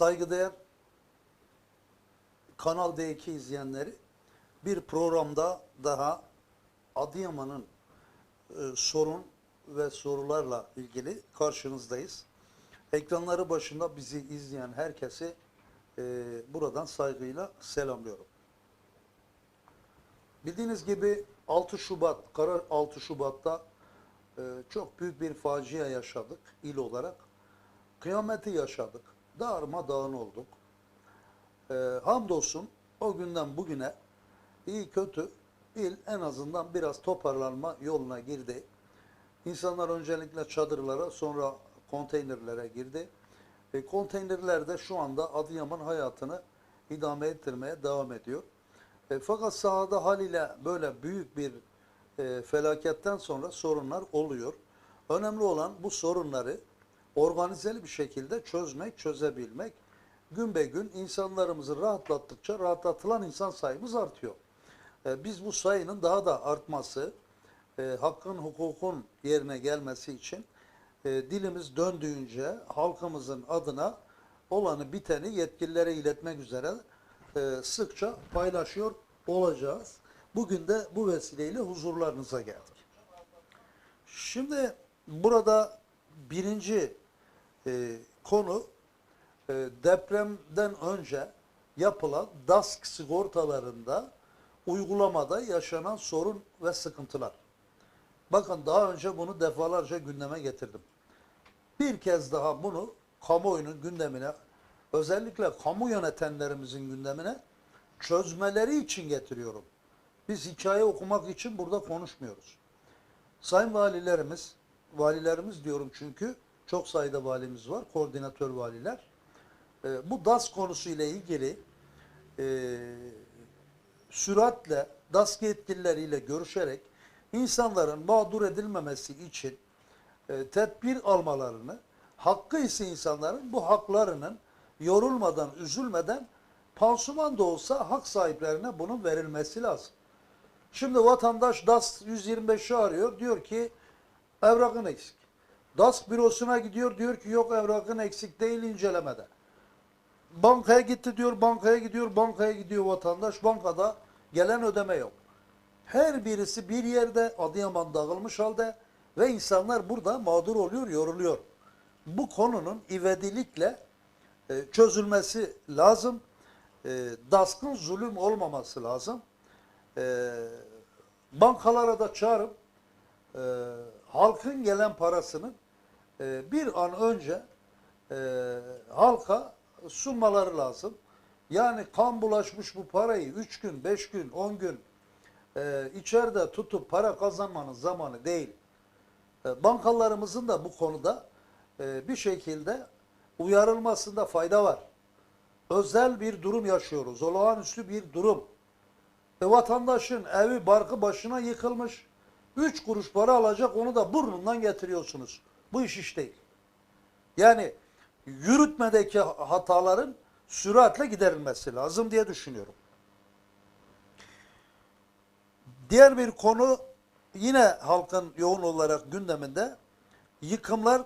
saygıdeğer Kanal D2 izleyenleri bir programda daha Adıyaman'ın e, sorun ve sorularla ilgili karşınızdayız. Ekranları başında bizi izleyen herkesi e, buradan saygıyla selamlıyorum. Bildiğiniz gibi 6 Şubat, karar 6 Şubat'ta e, çok büyük bir facia yaşadık il olarak. Kıyameti yaşadık. Darmadağın olduk. E, hamdolsun o günden bugüne iyi kötü il en azından biraz toparlanma yoluna girdi. İnsanlar öncelikle çadırlara sonra konteynerlere girdi. E, konteynerler de şu anda Adıyaman hayatını idame ettirmeye devam ediyor. E, fakat sahada haliyle böyle büyük bir e, felaketten sonra sorunlar oluyor. Önemli olan bu sorunları organizeli bir şekilde çözmek, çözebilmek. Gün be gün insanlarımızı rahatlattıkça rahatlatılan insan sayımız artıyor. E, biz bu sayının daha da artması, e, hakkın, hukukun yerine gelmesi için e, dilimiz döndüğünce halkımızın adına olanı biteni yetkililere iletmek üzere e, sıkça paylaşıyor olacağız. Bugün de bu vesileyle huzurlarınıza geldik. Şimdi burada birinci e, konu e, depremden önce yapılan DASK sigortalarında uygulamada yaşanan sorun ve sıkıntılar. Bakın daha önce bunu defalarca gündeme getirdim. Bir kez daha bunu kamuoyunun gündemine, özellikle kamu yönetenlerimizin gündemine çözmeleri için getiriyorum. Biz hikaye okumak için burada konuşmuyoruz. Sayın valilerimiz, valilerimiz diyorum çünkü çok sayıda valimiz var, koordinatör valiler. Ee, bu DAS konusu ile ilgili e, süratle DAS yetkilileriyle görüşerek insanların mağdur edilmemesi için e, tedbir almalarını, hakkı ise insanların bu haklarının yorulmadan, üzülmeden pansuman da olsa hak sahiplerine bunun verilmesi lazım. Şimdi vatandaş DAS 125'i arıyor, diyor ki evrakın eksik. DAS bürosuna gidiyor, diyor ki yok evrakın eksik değil incelemede. Bankaya gitti diyor, bankaya gidiyor, bankaya gidiyor vatandaş, bankada gelen ödeme yok. Her birisi bir yerde Adıyaman dağılmış halde ve insanlar burada mağdur oluyor, yoruluyor. Bu konunun ivedilikle e, çözülmesi lazım. E, daskın zulüm olmaması lazım. E, bankalara da çağırıp e, halkın gelen parasının e, bir an önce e, halka sunmaları lazım. Yani kan bulaşmış bu parayı 3 gün, 5 gün, 10 gün e, içeride tutup para kazanmanın zamanı değil. E, bankalarımızın da bu konuda e, bir şekilde uyarılmasında fayda var. Özel bir durum yaşıyoruz. Olağanüstü bir durum. E, vatandaşın evi barkı başına yıkılmış. 3 kuruş para alacak onu da burnundan getiriyorsunuz. Bu iş iş değil. Yani yürütmedeki hataların süratle giderilmesi lazım diye düşünüyorum. Diğer bir konu yine halkın yoğun olarak gündeminde yıkımlar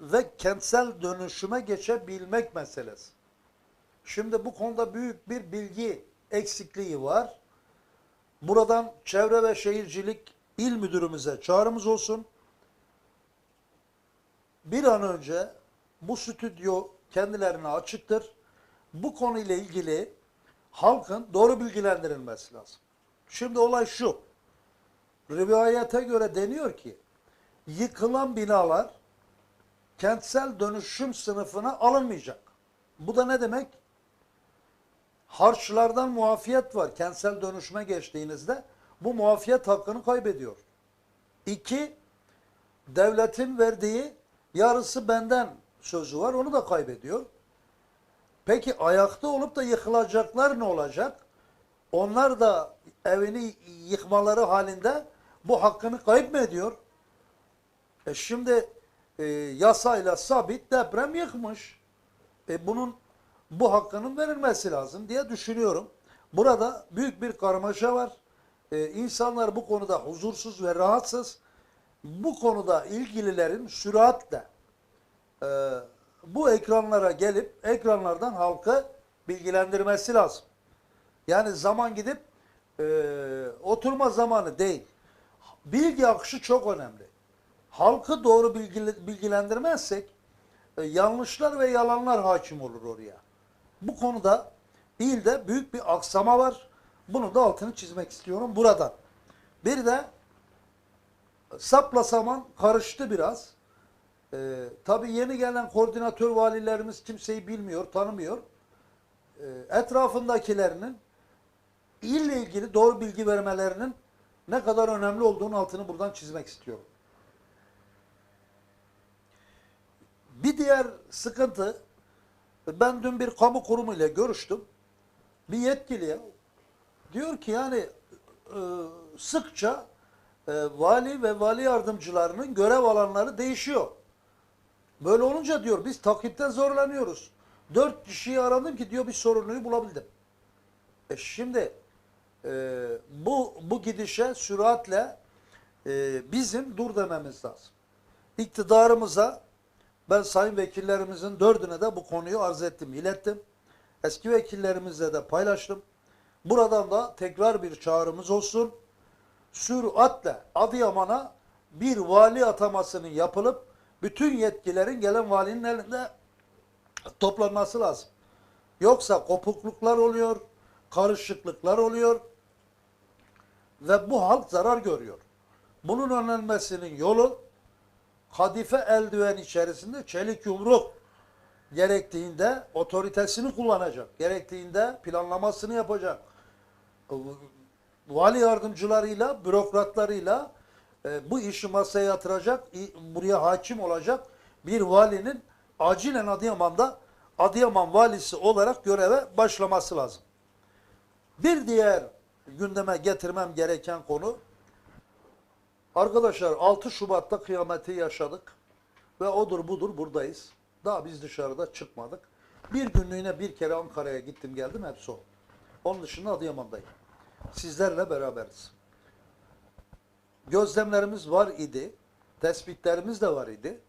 ve kentsel dönüşüme geçebilmek meselesi. Şimdi bu konuda büyük bir bilgi eksikliği var. Buradan Çevre ve Şehircilik İl Müdürümüze çağrımız olsun. Bir an önce bu stüdyo kendilerine açıktır. Bu konuyla ilgili halkın doğru bilgilendirilmesi lazım. Şimdi olay şu. Rivayete göre deniyor ki yıkılan binalar kentsel dönüşüm sınıfına alınmayacak. Bu da ne demek? Harçlardan muafiyet var. Kentsel dönüşüme geçtiğinizde bu muafiyet hakkını kaybediyor. İki, devletin verdiği yarısı benden sözü var. Onu da kaybediyor. Peki ayakta olup da yıkılacaklar ne olacak? Onlar da evini yıkmaları halinde bu hakkını kayıp mı ediyor? E şimdi e, yasayla sabit deprem yıkmış. E bunun bu hakkının verilmesi lazım diye düşünüyorum. Burada büyük bir karmaşa var. E, insanlar bu konuda huzursuz ve rahatsız. Bu konuda ilgililerin süratle e, bu ekranlara gelip ekranlardan halkı bilgilendirmesi lazım. Yani zaman gidip e, oturma zamanı değil. Bilgi akışı çok önemli. Halkı doğru bilgili- bilgilendirmezsek e, yanlışlar ve yalanlar hakim olur oraya. Bu konuda ilde büyük bir aksama var. Bunun da altını çizmek istiyorum buradan. Bir de sapla saman karıştı biraz. Ee, tabii yeni gelen koordinatör valilerimiz kimseyi bilmiyor, tanımıyor. Ee, etrafındakilerinin ille ilgili doğru bilgi vermelerinin ne kadar önemli olduğunu altını buradan çizmek istiyorum. Bir diğer sıkıntı, ben dün bir kamu kurumu ile görüştüm. Bir yetkiliye diyor ki yani e, sıkça e, vali ve vali yardımcılarının görev alanları değişiyor. Böyle olunca diyor biz takipten zorlanıyoruz. Dört kişiyi aradım ki diyor bir sorumluyu bulabildim. E şimdi e, bu bu gidişe süratle e, bizim dur dememiz lazım. İktidarımıza ben sayın vekillerimizin dördüne de bu konuyu arz ettim, ilettim. Eski vekillerimizle de paylaştım. Buradan da tekrar bir çağrımız olsun. Süratle Adıyaman'a bir vali atamasının yapılıp bütün yetkilerin gelen valinin elinde toplanması lazım. Yoksa kopukluklar oluyor, karışıklıklar oluyor ve bu halk zarar görüyor. Bunun önlenmesinin yolu kadife eldiven içerisinde çelik yumruk gerektiğinde otoritesini kullanacak. Gerektiğinde planlamasını yapacak. Vali yardımcılarıyla, bürokratlarıyla e, bu işi masaya yatıracak, buraya hakim olacak bir valinin acilen Adıyaman'da Adıyaman valisi olarak göreve başlaması lazım. Bir diğer gündeme getirmem gereken konu Arkadaşlar 6 Şubat'ta kıyameti yaşadık ve odur budur buradayız. Daha biz dışarıda çıkmadık. Bir günlüğüne bir kere Ankara'ya gittim geldim hepsi o. Onun dışında Adıyaman'dayım. Sizlerle beraberiz. Gözlemlerimiz var idi. Tespitlerimiz de var idi.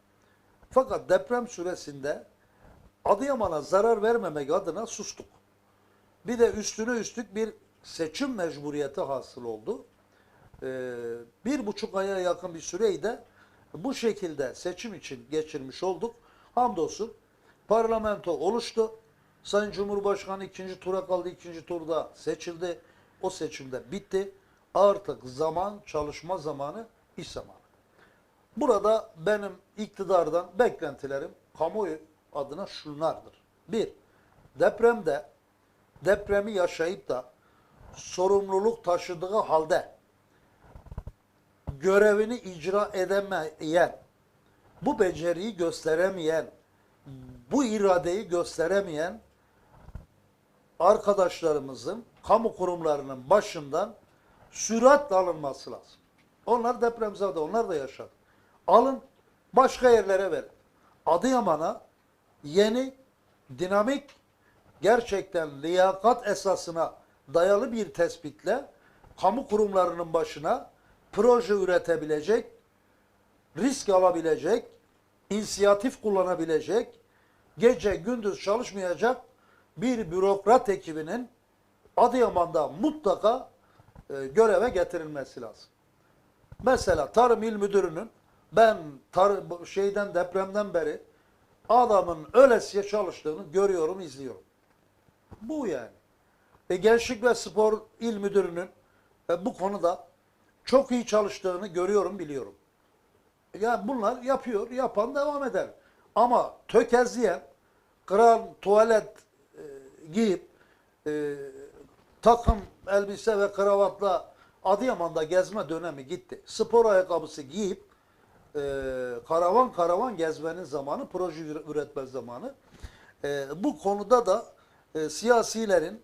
Fakat deprem süresinde Adıyaman'a zarar vermemek adına sustuk. Bir de üstüne üstlük bir seçim mecburiyeti hasıl oldu. Ee, bir buçuk aya yakın bir süreyi de bu şekilde seçim için geçirmiş olduk. Hamdolsun parlamento oluştu. Sayın Cumhurbaşkanı ikinci tura kaldı. ikinci turda seçildi. O seçimde bitti. Artık zaman, çalışma zamanı, iş zamanı. Burada benim iktidardan beklentilerim kamuoyu adına şunlardır. Bir, depremde depremi yaşayıp da sorumluluk taşıdığı halde görevini icra edemeyen, bu beceriyi gösteremeyen, bu iradeyi gösteremeyen arkadaşlarımızın kamu kurumlarının başından süratle alınması lazım. Onlar depremzade, onlar da yaşadı. Alın, başka yerlere verin. Adıyaman'a yeni, dinamik, gerçekten liyakat esasına dayalı bir tespitle kamu kurumlarının başına proje üretebilecek, risk alabilecek, inisiyatif kullanabilecek, gece gündüz çalışmayacak bir bürokrat ekibinin Adıyaman'da mutlaka e, göreve getirilmesi lazım. Mesela Tarım İl Müdürü'nün ben tar şeyden depremden beri adamın ölesiye çalıştığını görüyorum, izliyorum. Bu yani. E, Gençlik ve Spor İl Müdürü'nün e, bu konuda çok iyi çalıştığını görüyorum, biliyorum. Yani bunlar yapıyor, yapan devam eder. Ama tökezleyen, kıran tuvalet giyip e, takım elbise ve kravatla Adıyaman'da gezme dönemi gitti. Spor ayakkabısı giyip e, karavan karavan gezmenin zamanı, proje üre- üretme zamanı. E, bu konuda da e, siyasilerin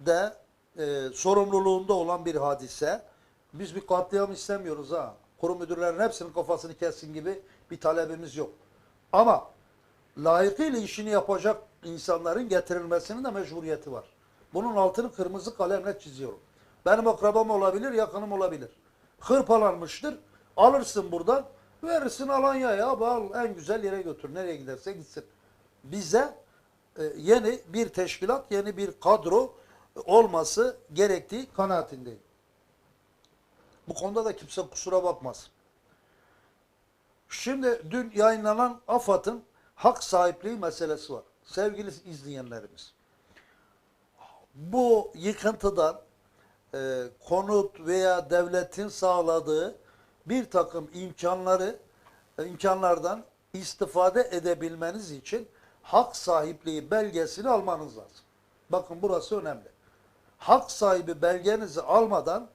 de e, sorumluluğunda olan bir hadise. Biz bir katliam istemiyoruz ha. Kurum müdürlerinin hepsinin kafasını kessin gibi bir talebimiz yok. Ama layıkıyla işini yapacak insanların getirilmesinin de mecburiyeti var. Bunun altını kırmızı kalemle çiziyorum. Benim akrabam olabilir, yakınım olabilir. Hırpalanmıştır. Alırsın buradan, verirsin Alanya'ya. Al en güzel yere götür. Nereye giderse gitsin. bize e, yeni bir teşkilat, yeni bir kadro olması gerektiği kanaatindeyim. Bu konuda da kimse kusura bakmaz. Şimdi dün yayınlanan AFAD'ın hak sahipliği meselesi var. Sevgili izleyenlerimiz. Bu yıkıntıdan e, konut veya devletin sağladığı bir takım imkanları imkanlardan istifade edebilmeniz için hak sahipliği belgesini almanız lazım. Bakın burası önemli. Hak sahibi belgenizi almadan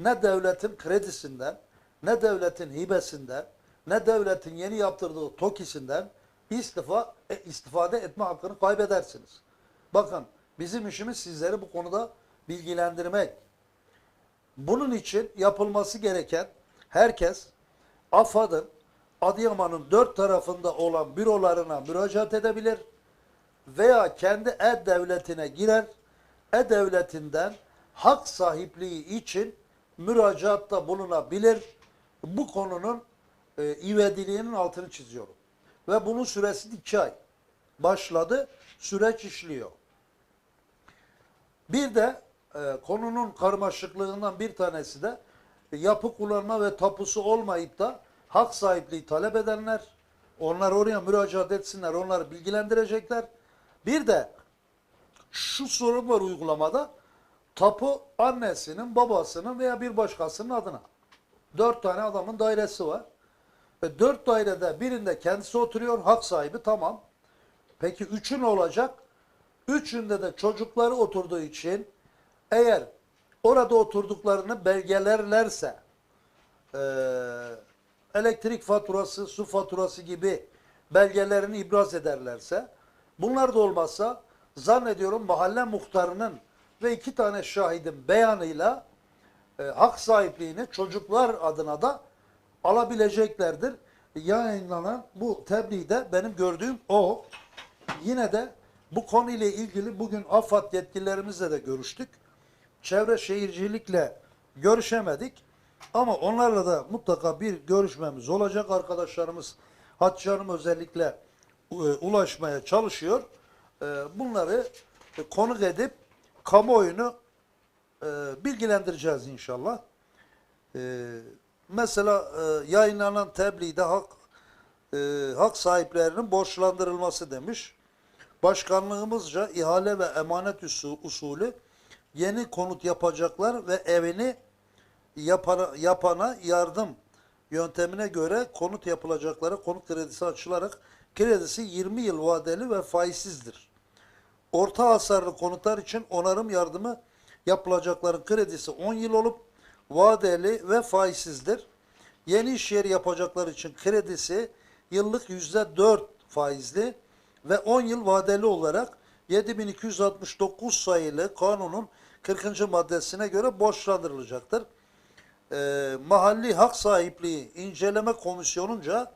ne devletin kredisinden, ne devletin hibesinden, ne devletin yeni yaptırdığı TOKİ'sinden istifa, e, istifade etme hakkını kaybedersiniz. Bakın bizim işimiz sizleri bu konuda bilgilendirmek. Bunun için yapılması gereken herkes AFAD'ın Adıyaman'ın dört tarafında olan bürolarına müracaat edebilir veya kendi e-devletine girer, e-devletinden hak sahipliği için müracaatta bulunabilir. Bu konunun e, ivediliğinin altını çiziyorum. Ve bunun süresi iki ay. Başladı, süreç işliyor. Bir de e, konunun karmaşıklığından bir tanesi de yapı kullanma ve tapusu olmayıp da hak sahipliği talep edenler, onlar oraya müracaat etsinler, onları bilgilendirecekler. Bir de şu sorun var uygulamada, tapu annesinin, babasının veya bir başkasının adına. Dört tane adamın dairesi var. Ve dört dairede birinde kendisi oturuyor, hak sahibi tamam. Peki üçü ne olacak? Üçünde de çocukları oturduğu için eğer orada oturduklarını belgelerlerse eee, elektrik faturası, su faturası gibi belgelerini ibraz ederlerse bunlar da olmazsa zannediyorum mahalle muhtarının ve iki tane şahidin beyanıyla e, hak sahipliğini çocuklar adına da alabileceklerdir. Yayınlanan bu tebliğde benim gördüğüm o. Yine de bu konuyla ilgili bugün AFAD yetkililerimizle de görüştük. Çevre şehircilikle görüşemedik. Ama onlarla da mutlaka bir görüşmemiz olacak. Arkadaşlarımız Hatice Hanım özellikle e, ulaşmaya çalışıyor. E, bunları e, konuk edip kamuoyunu e, bilgilendireceğiz inşallah. E, mesela e, yayınlanan tebliğde hak e, hak sahiplerinin borçlandırılması demiş. Başkanlığımızca ihale ve emanet usu- usulü yeni konut yapacaklar ve evini yapana, yapana yardım yöntemine göre konut yapılacaklara konut kredisi açılarak kredisi 20 yıl vadeli ve faizsizdir. Orta hasarlı konutlar için onarım yardımı yapılacakların kredisi 10 yıl olup vadeli ve faizsizdir. Yeni iş yeri yapacaklar için kredisi yıllık %4 faizli ve 10 yıl vadeli olarak 7269 sayılı kanunun 40. maddesine göre borçlandırılacaktır. Ee, mahalli hak sahipliği inceleme komisyonunca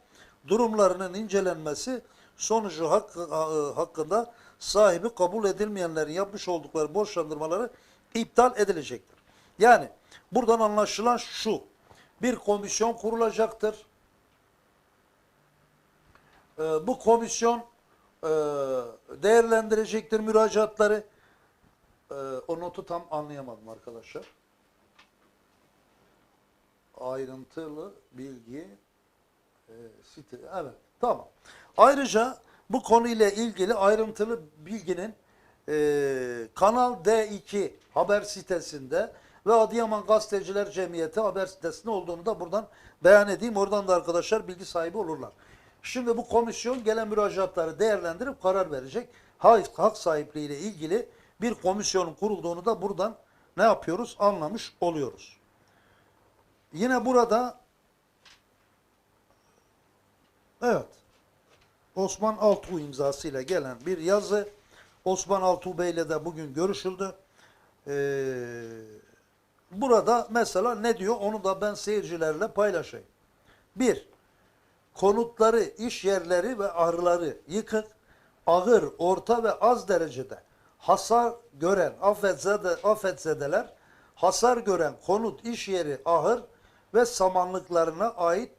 durumlarının incelenmesi sonucu hak, ha- hakkında sahibi kabul edilmeyenlerin yapmış oldukları borçlandırmaları iptal edilecektir. Yani buradan anlaşılan şu. Bir komisyon kurulacaktır. Ee, bu komisyon e, değerlendirecektir müracaatları. Ee, o notu tam anlayamadım arkadaşlar. Ayrıntılı bilgi e, site. Evet, tamam. Ayrıca bu konuyla ilgili ayrıntılı bilginin e, Kanal D2 haber sitesinde ve Adıyaman Gazeteciler Cemiyeti haber sitesinde olduğunu da buradan beyan edeyim. Oradan da arkadaşlar bilgi sahibi olurlar. Şimdi bu komisyon gelen müracaatları değerlendirip karar verecek. Hak, hak sahipliği ile ilgili bir komisyonun kurulduğunu da buradan ne yapıyoruz? Anlamış oluyoruz. Yine burada evet Osman Altuğ imzasıyla gelen bir yazı. Osman Altuğ Bey ile de bugün görüşüldü. Ee, burada mesela ne diyor onu da ben seyircilerle paylaşayım. Bir, konutları, iş yerleri ve ahırları yıkık, ağır, orta ve az derecede hasar gören afetzede, afetzedeler, hasar gören konut, iş yeri, ahır ve samanlıklarına ait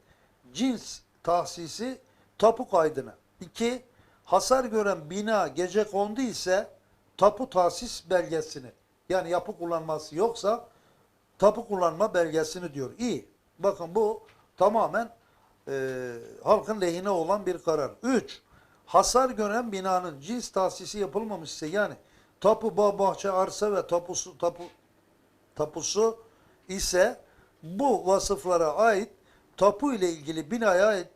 cins tahsisi tapu kaydına. 2. Hasar gören bina gece kondu ise tapu tahsis belgesini yani yapı kullanması yoksa tapu kullanma belgesini diyor. İyi. Bakın bu tamamen e, halkın lehine olan bir karar. 3. Hasar gören binanın cins tahsisi yapılmamışsa yani tapu, bağ, bahçe, arsa ve tapusu, tapu, tapusu ise bu vasıflara ait tapu ile ilgili binaya ait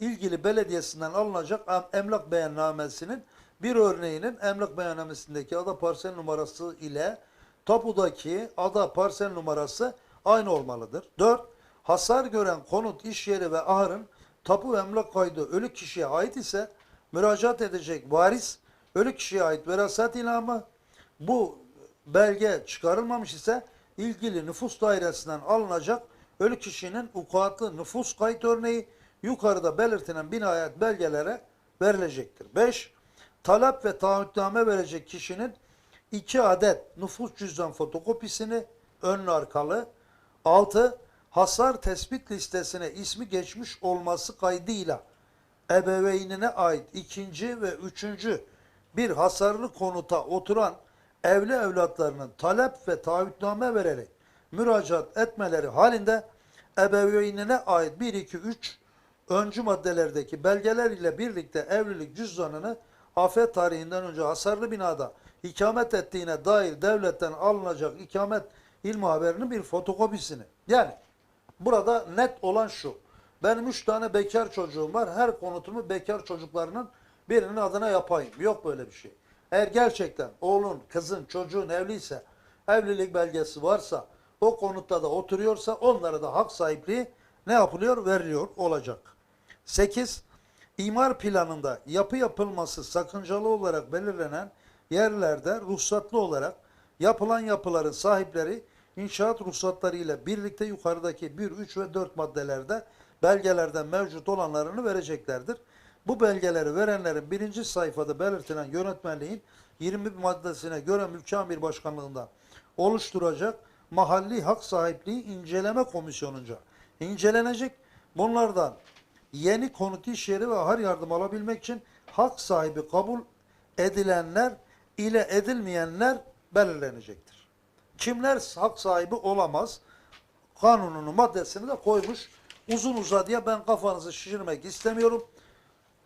ilgili belediyesinden alınacak em- emlak beyannamesinin bir örneğinin emlak beyannamesindeki ada parsel numarası ile tapudaki ada parsel numarası aynı olmalıdır. 4. Hasar gören konut, iş yeri ve ahırın tapu emlak kaydı ölü kişiye ait ise müracaat edecek varis ölü kişiye ait veraset ilamı bu belge çıkarılmamış ise ilgili nüfus dairesinden alınacak ölü kişinin ukuatlı nüfus kayıt örneği yukarıda belirtilen binaya ait belgelere verilecektir. 5. Talep ve taahhütname verecek kişinin 2 adet nüfus cüzdan fotokopisini önlü arkalı 6. Hasar tespit listesine ismi geçmiş olması kaydıyla ebeveynine ait ikinci ve üçüncü bir hasarlı konuta oturan evli evlatlarının talep ve taahhütname vererek müracaat etmeleri halinde ebeveynine ait 1, 2, 3 öncü maddelerdeki belgeler ile birlikte evlilik cüzdanını afet tarihinden önce hasarlı binada ikamet ettiğine dair devletten alınacak ikamet ilmi haberinin bir fotokopisini. Yani burada net olan şu. Benim üç tane bekar çocuğum var. Her konutumu bekar çocuklarının birinin adına yapayım. Yok böyle bir şey. Eğer gerçekten oğlun, kızın, çocuğun evliyse, evlilik belgesi varsa, o konutta da oturuyorsa onlara da hak sahipliği ne yapılıyor? Veriliyor olacak. 8. İmar planında yapı yapılması sakıncalı olarak belirlenen yerlerde ruhsatlı olarak yapılan yapıların sahipleri inşaat ruhsatları ile birlikte yukarıdaki 1, 3 ve 4 maddelerde belgelerden mevcut olanlarını vereceklerdir. Bu belgeleri verenlerin birinci sayfada belirtilen yönetmenliğin 20 maddesine göre mülki amir başkanlığından oluşturacak mahalli hak sahipliği inceleme komisyonunca incelenecek. Bunlardan yeni konut iş yeri ve har yardım alabilmek için hak sahibi kabul edilenler ile edilmeyenler belirlenecektir. Kimler hak sahibi olamaz? Kanununun maddesini de koymuş. Uzun uzadıya ben kafanızı şişirmek istemiyorum.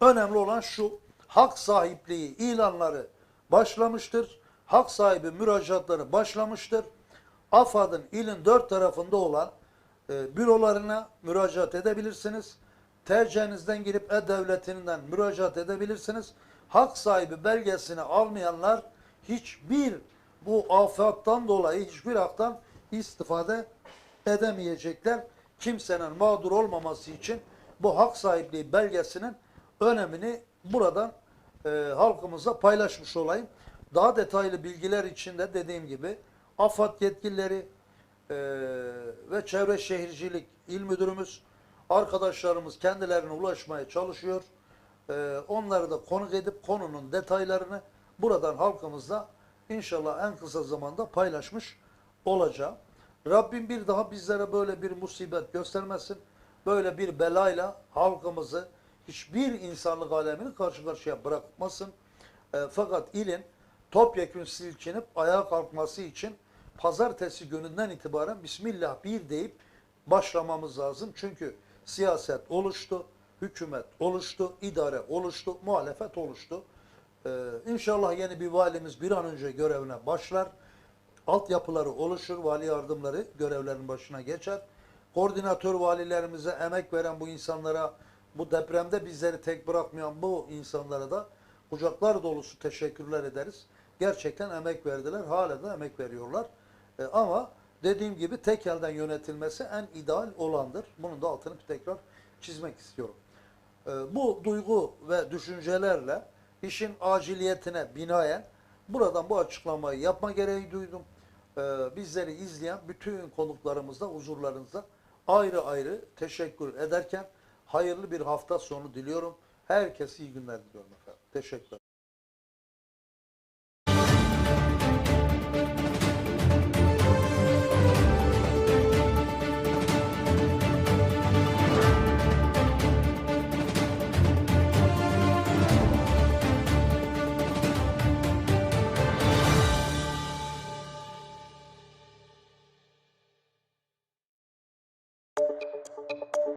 Önemli olan şu, hak sahipliği ilanları başlamıştır. Hak sahibi müracaatları başlamıştır. AFAD'ın ilin dört tarafında olan e, bürolarına müracaat edebilirsiniz. Tercihinizden girip E-Devleti'nden müracaat edebilirsiniz. Hak sahibi belgesini almayanlar hiçbir bu afattan dolayı hiçbir haktan istifade edemeyecekler. Kimsenin mağdur olmaması için bu hak sahipliği belgesinin önemini buradan e, halkımıza paylaşmış olayım. Daha detaylı bilgiler için de dediğim gibi AFAD yetkilileri e, ve Çevre Şehircilik İl Müdürümüz arkadaşlarımız kendilerine ulaşmaya çalışıyor. E, onları da konuk edip konunun detaylarını buradan halkımızla inşallah en kısa zamanda paylaşmış olacağım. Rabbim bir daha bizlere böyle bir musibet göstermesin. Böyle bir belayla halkımızı hiçbir insanlık alemini karşı karşıya bırakmasın. E, fakat ilin topyekun silkinip ayağa kalkması için pazartesi gününden itibaren Bismillah bir deyip başlamamız lazım. Çünkü siyaset oluştu, hükümet oluştu, idare oluştu, muhalefet oluştu. Ee, inşallah yeni bir valimiz bir an önce görevine başlar. Altyapıları oluşur, vali yardımları görevlerin başına geçer. Koordinatör valilerimize emek veren bu insanlara, bu depremde bizleri tek bırakmayan bu insanlara da kucaklar dolusu teşekkürler ederiz. Gerçekten emek verdiler, hala da emek veriyorlar. E, ama dediğim gibi tek elden yönetilmesi en ideal olandır. Bunun da altını tekrar çizmek istiyorum. E, bu duygu ve düşüncelerle işin aciliyetine binaen buradan bu açıklamayı yapma gereği duydum. E, bizleri izleyen bütün konuklarımızda huzurlarınızda ayrı ayrı teşekkür ederken hayırlı bir hafta sonu diliyorum. Herkese iyi günler diliyorum efendim. Teşekkürler.